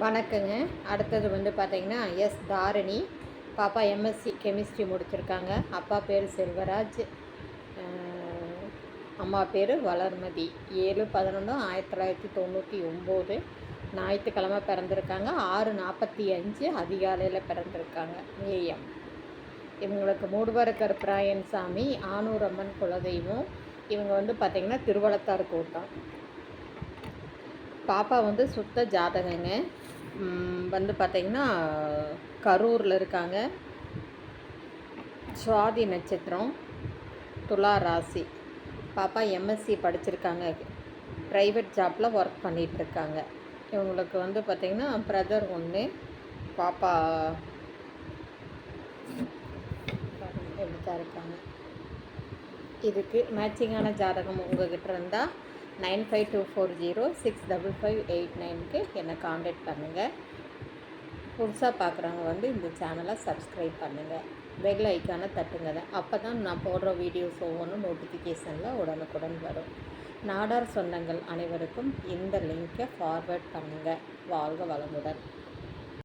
வணக்கங்க. அடுத்தது வந்து பார்த்தீங்கன்னா எஸ் தாரணி. பாப்பா எம்எஸ்சி கெமிஸ்ட்ரி முடிச்சிருக்காங்க. அப்பா பேர் செல்வராஜ். அம்மா பேர் வளர்மதி. ஏழு பதினொன்று ஆயிரத்தி தொள்ளாயிரத்தி தொண்ணூற்றி ஒம்பது. ஞாயிற்றுக்கிழமை பிறந்திருக்காங்க. ஆறு நாற்பத்தி அஞ்சு அதிகாலையில் பிறந்திருக்காங்க. ஏஎம். இவங்களுக்கு மூடுவார கருப்பராயன் சாமி ஆனூரம்மன் குலதெய்வம். இவங்க வந்து பார்த்திங்கன்னா திருவளத்தார் கூட்டம். பாப்பா வந்து சுத்த ஜாதகங்க. வந்து பார்த்திங்கன்னா கரூரில் இருக்காங்க. சுவாதி நட்சத்திரம் துலா ராசி. பாப்பா எம்எஸ்சி படிச்சிருக்காங்க. ப்ரைவேட் ஜாப்பில் ஒர்க் பண்ணிகிட்ருக்காங்க இருக்காங்க இவங்களுக்கு வந்து பார்த்திங்கன்னா பிரதர் ஒன்று பாப்பா எப்படி தான் இருக்காங்க. இதுக்கு மேட்சிங்கான ஜாதகம் உங்ககிட்ட இருந்தால் nine five two four zero six double five eight நைனுக்கு என்னை காண்டாக்ட் பண்ணுங்கள் புதுசாக பார்க்குறவங்க வந்து இந்த சேனலை சப்ஸ்கிரைப் பண்ணுங்கள் பெல் ஐக்கானை தட்டுங்க. அப்போ தான் நான் போடுற வீடியோஸ் ஒவ்வொன்றும் நோட்டிஃபிகேஷனில் உடனுக்குடன் வரும். நாடார் சொந்தங்கள் அனைவருக்கும் இந்த லிங்கை ஃபார்வேர்ட் பண்ணுங்கள் வாழ்க வளமுடன்.